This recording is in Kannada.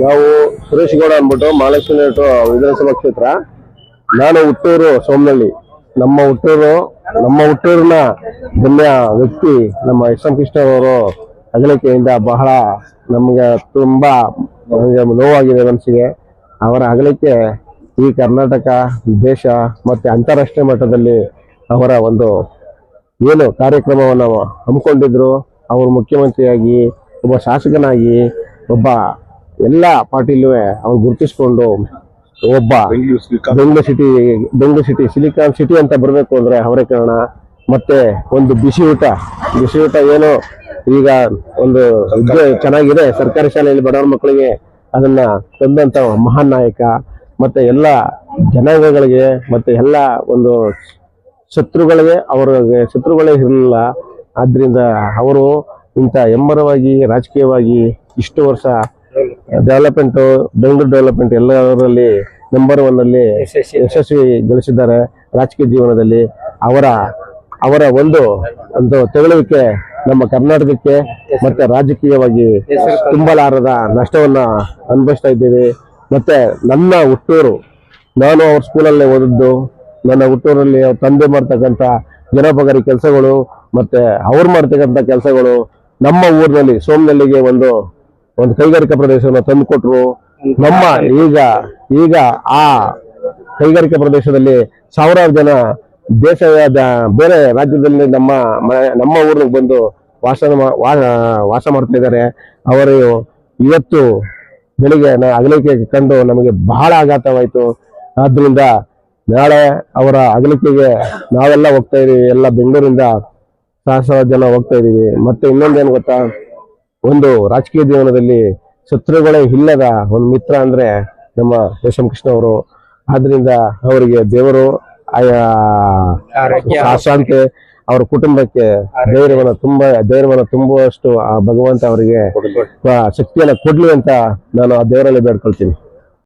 ನಾವು ಸುರೇಶ್ ಗೌಡ ಅಂದ್ಬಿಟ್ಟು ಮಹಾಲಕ್ಷ್ಮಿ ವಿಧಾನಸಭಾ ಕ್ಷೇತ್ರ. ನಾನು ಹುಟ್ಟೂರು ಸೋಮನಹಳ್ಳಿ ನಮ್ಮ ಹುಟ್ಟೂರು, ನಮ್ಮ ಹುಟ್ಟೂರಿನ ಬೆನ್ನೆಯ ವ್ಯಕ್ತಿ, ನಮ್ಮ ಎಸ್ ಎಂ ಕೃಷ್ಣ ಅವರು ಅಗಲಿಕೆಯಿಂದ ಬಹಳ ನಮಗೆ ತುಂಬಾ ನಮಗೆ ನೋವಾಗಿದೆ ಮನಸ್ಸಿಗೆ. ಅವರ ಅಗಲಿಕೆ ಈ ಕರ್ನಾಟಕ, ದೇಶ ಮತ್ತೆ ಅಂತಾರಾಷ್ಟ್ರೀಯ ಮಟ್ಟದಲ್ಲಿ ಅವರ ಒಂದು ಏನು ಕಾರ್ಯಕ್ರಮವನ್ನು ಹಮ್ಮಿಕೊಂಡಿದ್ರು. ಅವರು ಮುಖ್ಯಮಂತ್ರಿಯಾಗಿ, ಒಬ್ಬ ಶಾಸಕನಾಗಿ, ಒಬ್ಬ ಎಲ್ಲ ಪಾರ್ಟಿಲೂ ಅವ್ರು ಗುರುತಿಸ್ಕೊಂಡು ಒಬ್ಬ Bengaluru city Bengaluru city silicon city ಅಂತ ಬರಬೇಕು ಅಂದರೆ ಅವರೇ ಕಾರಣ. ಮತ್ತೆ ಒಂದು ಬಿಸಿ ಊಟ. ಬಿಸಿ ಊಟ ಏನು? ಈಗ ಒಂದು ಚೆನ್ನಾಗಿದೆ. ಸರ್ಕಾರಿ ಶಾಲೆಯಲ್ಲಿ ಬಡವರ ಮಕ್ಕಳಿಗೆ ಅದನ್ನ ತಂದಂತ ಮಹಾನ್ ನಾಯಕ. ಮತ್ತೆ ಎಲ್ಲ ಜನಾಂಗಗಳಿಗೆ ಮತ್ತೆ ಎಲ್ಲ ಒಂದು ಶತ್ರುಗಳಿಗೆ ಅವರಿಗೆ ಶತ್ರುಗಳೇ ಇರಲಿಲ್ಲ. ಆದ್ದರಿಂದ ಅವರು ಇಂಥ ಹೆಮ್ಮರವಾಗಿ ರಾಜಕೀಯವಾಗಿ ಇಷ್ಟು ವರ್ಷ ಡೆವಲಪ್ಮೆಂಟ್ ಬೆಂಗಳೂರು ಡೆವಲಪ್ಮೆಂಟ್ ಎಲ್ಲರಲ್ಲಿ ನಂಬರ್ ಒನ್ ಅಲ್ಲಿ ಯಶಸ್ವಿ. ಗಳಿಸಿದ್ದಾರೆ ರಾಜಕೀಯ ಜೀವನದಲ್ಲಿ. ಅವರ ಅವರ ಒಂದು ಒಂದು ತೆಗಳುವಿಕೆ ನಮ್ಮ ಕರ್ನಾಟಕಕ್ಕೆ ಮತ್ತೆ ರಾಜಕೀಯವಾಗಿ ತುಂಬಲಾರದ ನಷ್ಟವನ್ನ ಅನುಭವಿಸ್ತಾ ಇದ್ದೀವಿ. ಮತ್ತೆ ನನ್ನ ಹುಟ್ಟೂರು ನಾನು ಅವ್ರ ಸ್ಕೂಲಲ್ಲೇ ಓದಿದ್ದು ನನ್ನ ಹುಟ್ಟೂರಲ್ಲಿ ಅವ್ರ ತಂದೆ ಮಾಡ್ತಕ್ಕಂಥ ಜನಪಗಾರಿ ಕೆಲಸಗಳು ಮತ್ತೆ ಅವ್ರು ಮಾಡ್ತಕ್ಕಂಥ ಕೆಲಸಗಳು ನಮ್ಮ ಊರಿನಲ್ಲಿ ಸೋಮನಲ್ಲಿಗೆ ಒಂದು ಒಂದು ಕೈಗಾರಿಕಾ ಪ್ರದೇಶವನ್ನು ತಂದುಕೊಟ್ರು. ನಮ್ಮ ಈಗ ಈಗ ಆ ಕೈಗಾರಿಕಾ ಪ್ರದೇಶದಲ್ಲಿ ಸಾವಿರಾರು ಜನ ದೇಶದ ಬೇರೆ ರಾಜ್ಯದಲ್ಲಿ ನಮ್ಮ ನಮ್ಮ ಊರಿಗೆ ಬಂದು ವಾಸ ವಾಸ ಮಾಡ್ತಾ ಇದ್ದಾರೆ. ಅವರು ಇವತ್ತು ಬೆಳಿಗ್ಗೆ ಅಗಲಿಕೆ ಕಂಡು ನಮಗೆ ಬಹಳ ಆಘಾತವಾಯಿತು. ಆದ್ದರಿಂದ ನಾಳೆ ಅವರ ಅಗಲಿಕೆಗೆ ನಾವೆಲ್ಲ ಹೋಗ್ತಾ ಇದೀವಿ. ಎಲ್ಲ ಬೆಂಗಳೂರಿಂದ ಸಹಸ್ರಾರು ಜನ ಹೋಗ್ತಾ ಇದೀವಿ. ಮತ್ತೆ ಇನ್ನೊಂದೇನು ಗೊತ್ತಾ? ಒಂದು ರಾಜಕೀಯ ಜೀವನದಲ್ಲಿ ಶತ್ರುಗಳೇ ಇಲ್ಲದ ಒಂದು ಮಿತ್ರ ಅಂದ್ರೆ ನಮ್ಮ ಯಶಂ ಕೃಷ್ಣ ಅವರು. ಆದ್ರಿಂದ ಅವರಿಗೆ ದೇವರು ಆಯಾ ಅಶಾಂತಿ ಅವರ ಕುಟುಂಬಕ್ಕೆ ಧೈರ್ಯವನ್ನ ತುಂಬ ಧೈರ್ಯವನ್ನ ತುಂಬುವಷ್ಟು ಆ ಭಗವಂತ ಅವರಿಗೆ ಶಕ್ತಿಯನ್ನ ಕೊಡ್ಲಿ ಅಂತ ನಾನು ಆ ದೇವರಲ್ಲಿ ಬೇಡ್ಕೊಳ್ತೀನಿ.